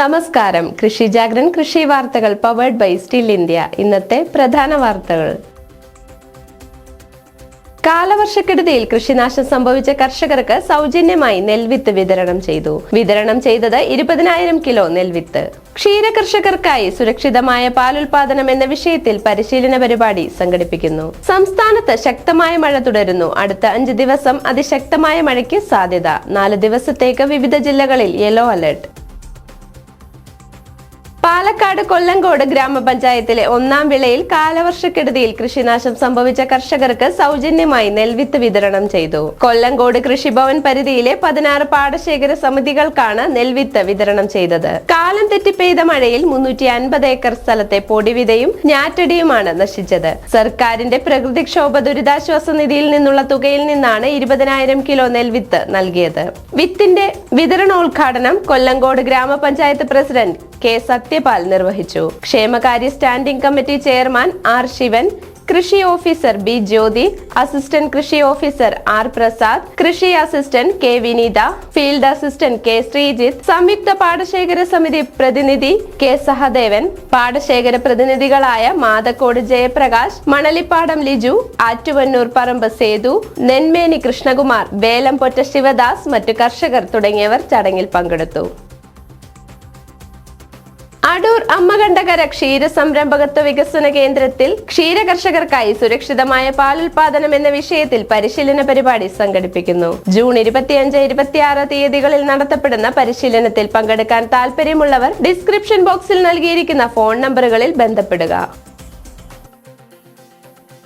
നമസ്കാരം. കൃഷി ജാഗ്രൻ കൃഷി വാർത്തകൾ പവേർഡ് ബൈ സ്റ്റിൽ ഇന്ത്യ ഇന്നത്തെ പ്രധാന വാർത്തകൾ. കാലവർഷക്കെടുതിയിൽ കൃഷിനാശം സംഭവിച്ച കർഷകർക്ക് സൗജന്യമായി നെൽവിത്ത് വിതരണം ചെയ്തു. വിതരണം ചെയ്തത് ഇരുപതിനായിരം കിലോ നെൽവിത്ത്. ക്ഷീര കർഷകർക്കായി സുരക്ഷിതമായ പാലുൽപാദനം എന്ന വിഷയത്തിൽ പരിശീലന പരിപാടി സംഘടിപ്പിക്കുന്നു. സംസ്ഥാനത്ത് ശക്തമായ മഴ തുടരുന്നു. അടുത്ത അഞ്ച് ദിവസം അതിശക്തമായ മഴയ്ക്ക് സാധ്യത. നാല് ദിവസത്തേക്ക് വിവിധ ജില്ലകളിൽ യെല്ലോ അലർട്ട് പാലക്കാട് കൊല്ലങ്കോട് ഗ്രാമപഞ്ചായത്തിലെ ഒന്നാം വിളയിൽ കാലവർഷക്കെടുതിയിൽ കൃഷിനാശം സംഭവിച്ച കർഷകർക്ക് സൗജന്യമായി നെൽവിത്ത് വിതരണം ചെയ്തു. കൊല്ലങ്കോട് കൃഷിഭവൻ പരിധിയിലെ പതിനാറ് പാടശേഖര സമിതികൾക്കാണ് നെൽവിത്ത് വിതരണം ചെയ്തത്. കാലം തെറ്റി പെയ്ത മഴയിൽ മുന്നൂറ്റി അൻപത് ഏക്കർ സ്ഥലത്തെ പൊടിവിതയും ഞാറ്റടിയുമാണ് നശിച്ചത്. സർക്കാരിന്റെ പ്രകൃതിക്ഷോഭ ദുരിതാശ്വാസ നിധിയിൽ നിന്നുള്ള തുകയിൽ നിന്നാണ് ഇരുപതിനായിരം കിലോ നെൽവിത്ത് നൽകിയത്. വിത്തിന്റെ വിതരണോദ്ഘാടനം കൊല്ലങ്കോട് ഗ്രാമപഞ്ചായത്ത് പ്രസിഡന്റ് കെ സത്യപാൽ നിർവഹിച്ചു. ക്ഷേമകാര്യ standing committee chairman R Shivan കൃഷി ഓഫീസർ ബി ജ്യോതി അസിസ്റ്റന്റ് കൃഷി ഓഫീസർ ആർ പ്രസാദ് കൃഷി assistant K Vineetha field assistant K Sreejith സംയുക്ത പാടശേഖര സമിതി പ്രതിനിധി കെ സഹദേവൻ പാടശേഖര പ്രതിനിധികളായ മാതക്കോട് ജയപ്രകാശ് മണലിപ്പാടം ലിജു ആറ്റുവന്നൂർ പറമ്പ് സേതു നെന്മേനി കൃഷ്ണകുമാർ വേലംപൊറ്റ ശിവദാസ് മറ്റു കർഷകർ തുടങ്ങിയവർ ചടങ്ങിൽ പങ്കെടുത്തു. അടൂർ അമ്മകണ്ഠകര ക്ഷീര സംരംഭകത്വ വികസന കേന്ദ്രത്തിൽ ക്ഷീര കർഷകർക്കായി സുരക്ഷിതമായ പാൽ ഉൽപാദനം എന്ന വിഷയത്തിൽ പരിശീലന പരിപാടി സംഘടിപ്പിക്കുന്നു. ജൂൺ ഇരുപത്തിയഞ്ച് ഇരുപത്തിയാറ് തീയതികളിൽ നടത്തപ്പെടുന്ന പരിശീലനത്തിൽ പങ്കെടുക്കാൻ താൽപര്യമുള്ളവർ ഡിസ്ക്രിപ്ഷൻ ബോക്സിൽ നൽകിയിരിക്കുന്ന ഫോൺ നമ്പറുകളിൽ ബന്ധപ്പെടുക.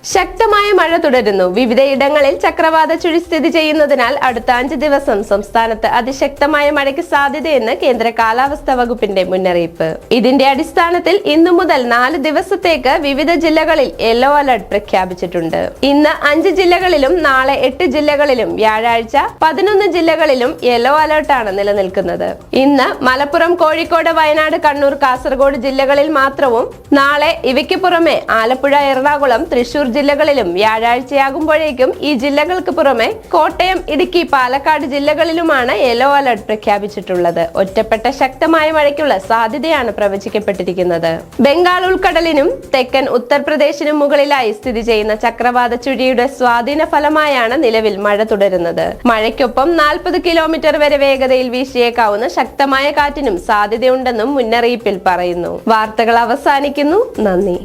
ശക്തമായ മഴ തുടരുന്നു. വിവിധയിടങ്ങളിൽ ചക്രവാത ചുഴി സ്ഥിതി ചെയ്യുന്നതിനാൽ അടുത്ത അഞ്ച് ദിവസം സംസ്ഥാനത്ത് അതിശക്തമായ മഴയ്ക്ക് സാധ്യതയെന്ന് കേന്ദ്ര കാലാവസ്ഥാ വകുപ്പിന്റെ മുന്നറിയിപ്പ്. ഇതിന്റെ അടിസ്ഥാനത്തിൽ ഇന്നു മുതൽ നാല് ദിവസത്തേക്ക് വിവിധ ജില്ലകളിൽ യെല്ലോ അലർട്ട് പ്രഖ്യാപിച്ചിട്ടുണ്ട്. ഇന്ന് അഞ്ച് ജില്ലകളിലും നാളെ എട്ട് ജില്ലകളിലും വ്യാഴാഴ്ച പതിനൊന്ന് ജില്ലകളിലും യെല്ലോ അലർട്ടാണ് നിലനിൽക്കുന്നത്. ഇന്ന് മലപ്പുറം കോഴിക്കോട് വയനാട് കണ്ണൂർ കാസർഗോഡ് ജില്ലകളിൽ മാത്രവും നാളെ ഇവയ്ക്ക് പുറമെ ആലപ്പുഴ എറണാകുളം തൃശൂർ ജില്ലകളിലും വ്യാഴാഴ്ചയാകുമ്പോഴേക്കും ഈ ജില്ലകൾക്ക് പുറമെ കോട്ടയം ഇടുക്കി പാലക്കാട് ജില്ലകളിലുമാണ് യെല്ലോ അലർട്ട് പ്രഖ്യാപിച്ചിട്ടുള്ളത്. ഒറ്റപ്പെട്ട ശക്തമായ മഴയ്ക്കുള്ള സാധ്യതയാണ് പ്രവചിക്കപ്പെട്ടിരിക്കുന്നത്. ബംഗാൾ ഉൾക്കടലിനും തെക്കൻ ഉത്തർപ്രദേശിനും മുകളിലായി സ്ഥിതി ചെയ്യുന്ന ചക്രവാത ചുഴിയുടെ സ്വാധീന ഫലമായാണ് നിലവിൽ മഴ തുടരുന്നത്. മഴയ്ക്കൊപ്പം നാൽപ്പത് കിലോമീറ്റർ വരെ വേഗതയിൽ വീശിയേക്കാവുന്ന ശക്തമായ കാറ്റിനും സാധ്യതയുണ്ടെന്നും മുന്നറിയിപ്പിൽ പറയുന്നു. വാർത്തകൾ അവസാനിക്കുന്നു. നന്ദി.